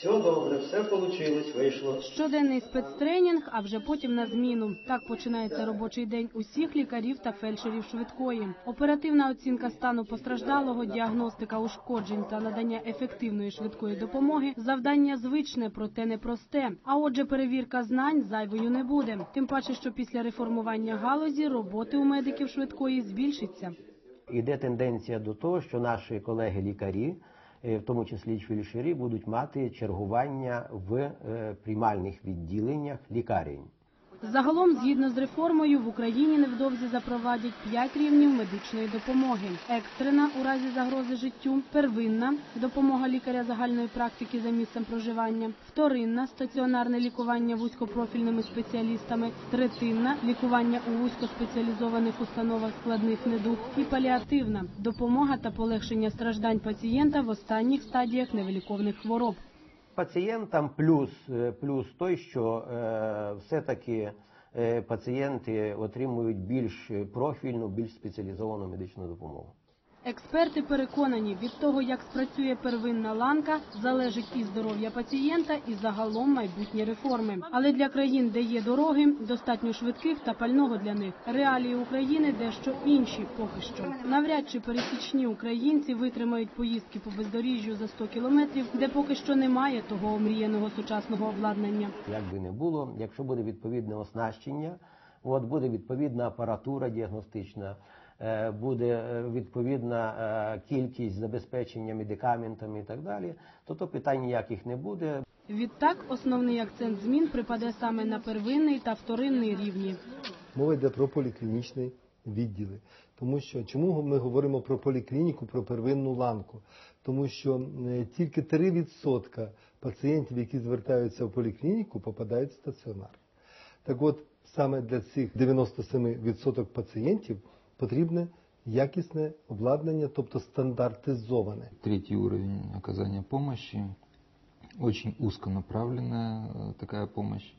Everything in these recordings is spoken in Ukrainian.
Все добре, все вийшло, вийшло. Щоденний спецтренінг, а вже потім на зміну. Так починається робочий день усіх лікарів та фельдшерів швидкої. Оперативна оцінка стану постраждалого, діагностика ушкоджень та надання ефективної швидкої допомоги завдання звичне, проте непросте. А отже, перевірка знань зайвою не буде. Тим паче, що після реформування галузі роботи у медиків швидкої збільшиться. Іде тенденція до того, що наші колеги-лікарі, в тому числі й фельдшері, будуть мати чергування в е, приймальних відділеннях лікарень. Загалом, згідно з реформою, в Україні невдовзі запровадять п'ять рівнів медичної допомоги: екстрена у разі загрози життю, первинна допомога лікаря загальної практики за місцем проживання, вторинна стаціонарне лікування вузькопрофільними спеціалістами, третинна лікування у вузькоспеціалізованих установах складних недуг і паліативна допомога та полегшення страждань пацієнта в останніх стадіях невиліковних хвороб. Пацієнтам плюс, е, плюс той, що е, все-таки е, пацієнти отримують більш профільну, більш спеціалізовану медичну допомогу. Експерти переконані, від того, як спрацює первинна ланка, залежить і здоров'я пацієнта, і загалом майбутні реформи. Але для країн, де є дороги, достатньо швидких та пального для них. Реалії України дещо інші поки що. Навряд чи пересічні українці витримають поїздки по бездоріжжю за 100 кілометрів, де поки що немає того омріяного сучасного обладнання. Як би не було, якщо буде відповідне оснащення, от буде відповідна апаратура діагностична, е, буде е, відповідна е, кількість забезпечення медикаментами і так далі, то то питань ніяких не буде. Відтак, основний акцент змін припаде саме на первинний та вторинний рівні. Мова йде про поліклінічні відділи. Тому що чому ми говоримо про поліклініку, про первинну ланку? Тому що тільки 3% пацієнтів, які звертаються в поліклініку, попадають в стаціонар. Так от саме для цих 97% пацієнтів потрібне якісне обладнання, тобто стандартизоване. Третий уровень оказания помощи. Очень узконаправленная э, такая помощь.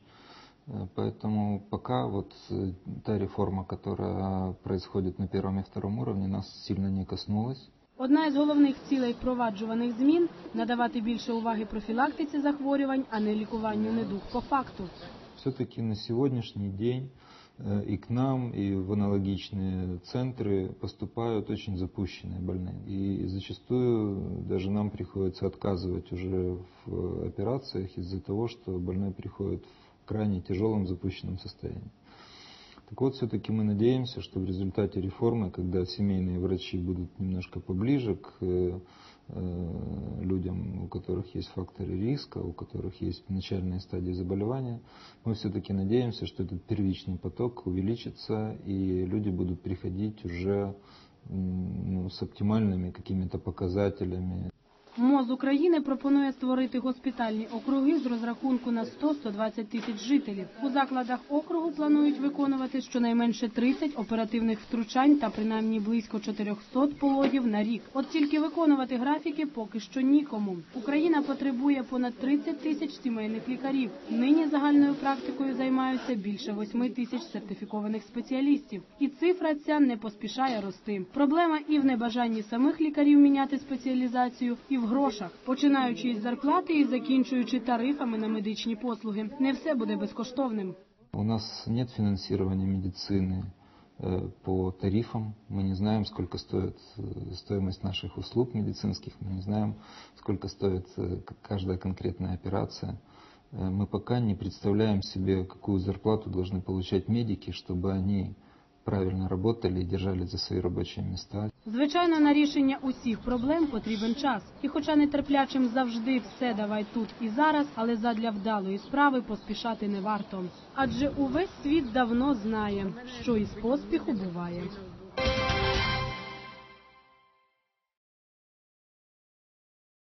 Э, Поэтому пока вот э, та реформа, которая происходит на первом и втором уровне, нас сильно не коснулась. Одна із головних цілей впроваджуваних змін надавати більше уваги профілактиці захворювань, а не лікуванню недуг по факту. Все-таки на сегодняшний день э, и к нам, и в аналогичные центры поступают очень запущенные больные. И зачастую даже нам приходится отказывать уже в операциях из-за того, что больной приходит в крайне тяжелом запущенном состоянии. Так вот, все-таки мы надеемся, что в результате реформы, когда семейные врачи будут немножко поближе к э, э, людям, у которых есть факторы риска, у которых есть начальные стадии заболевания, мы все-таки надеемся, что этот первичный поток увеличится, и люди будут приходить уже ну, с оптимальными какими-то показателями, МОЗ України пропонує створити госпітальні округи з розрахунку на 100-120 тисяч жителів. У закладах округу планують виконувати щонайменше 30 оперативних втручань та принаймні близько 400 пологів на рік. От тільки виконувати графіки поки що нікому. Україна потребує понад 30 тисяч сімейних лікарів. Нині загальною практикою займаються більше 8 тисяч сертифікованих спеціалістів. І цифра ця не поспішає рости. Проблема і в небажанні самих лікарів міняти спеціалізацію, і в грошах, починаючи із зарплати і закінчуючи тарифами на медичні послуги. Не все буде безкоштовним. У нас нет финансирования медицины э, по тарифам. Мы не знаем, сколько стоит э, стоимость наших услуг медицинских. Мы не знаем, сколько стоит э, к- каждая конкретная операция. Э, Мы пока не представляем себе, какую зарплату должны получать медики, чтобы они правильно работали и держали за свои рабочие места. Звичайно, на рішення усіх проблем потрібен час. І хоча нетерплячим завжди все давай тут і зараз, але задля вдалої справи поспішати не варто. Адже увесь світ давно знає, що із поспіху буває.